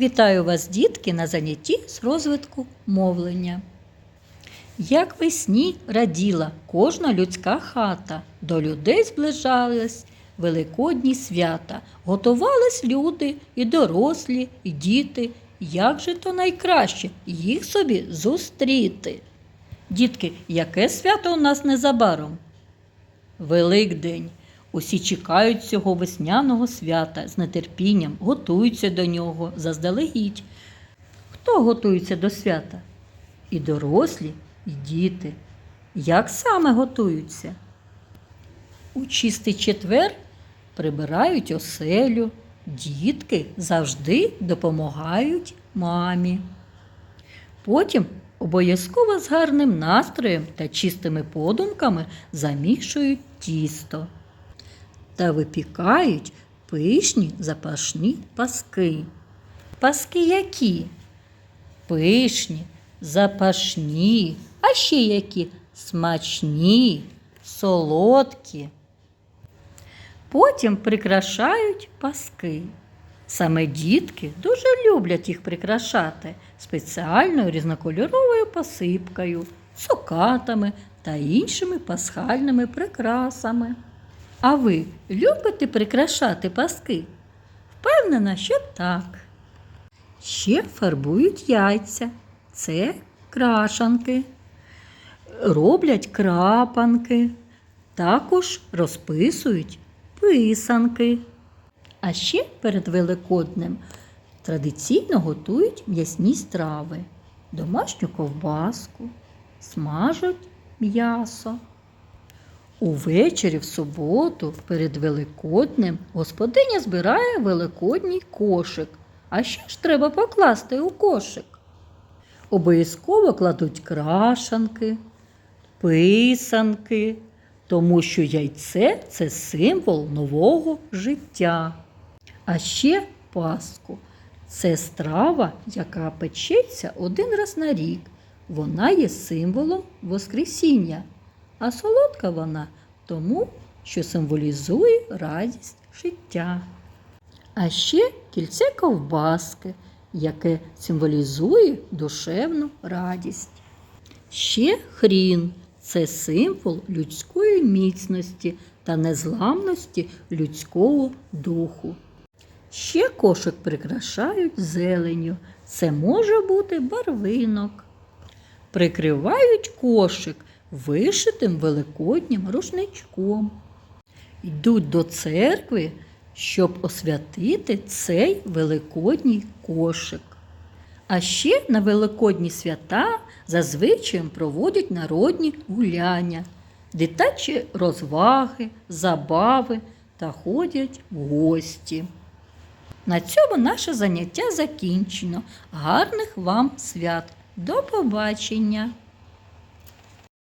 Вітаю вас, дітки, на занятті з розвитку мовлення. Як весні раділа кожна людська хата, до людей зближались великодні свята, готувались люди і дорослі, і діти. Як же то найкраще їх собі зустріти? Дітки, яке свято у нас незабаром? Великдень. Усі чекають цього весняного свята з нетерпінням, готуються до нього заздалегідь. Хто готується до свята? І дорослі, і діти. Як саме готуються? У чистий четвер прибирають оселю, дітки завжди допомагають мамі. Потім обов'язково з гарним настроєм та чистими подумками замішують тісто та випікають пишні запашні паски. Паски які? Пишні, запашні, а ще які смачні, солодкі. Потім прикрашають паски. Саме дітки дуже люблять їх прикрашати спеціальною різнокольоровою посипкою, цукатами та іншими пасхальними прикрасами. А ви любите прикрашати паски? Впевнена, що так. Ще фарбують яйця. Це крашанки. Роблять крапанки. Також розписують писанки. А ще перед Великоднем традиційно готують м'ясні страви, домашню ковбаску, смажать м'ясо. Увечері в суботу перед Великоднем господиня збирає великодній кошик. А що ж треба покласти у кошик? Обов'язково кладуть крашанки, писанки, тому що яйце це символ нового життя. А ще Пасху це страва, яка печеться один раз на рік. Вона є символом Воскресіння, а солодка вона тому, що символізує радість життя. А ще кільце ковбаски, яке символізує душевну радість. Ще хрін це символ людської міцності та незламності людського духу. Ще кошик прикрашають зеленню. Це може бути барвинок. Прикривають кошик вишитим великоднім рушничком. Йдуть до церкви, щоб освятити цей великодній кошик. А ще на великодні свята зазвичай проводять народні гуляння, дитячі розваги, забави та ходять в гості. На цьому наше заняття закінчено. Гарних вам свят! До побачення!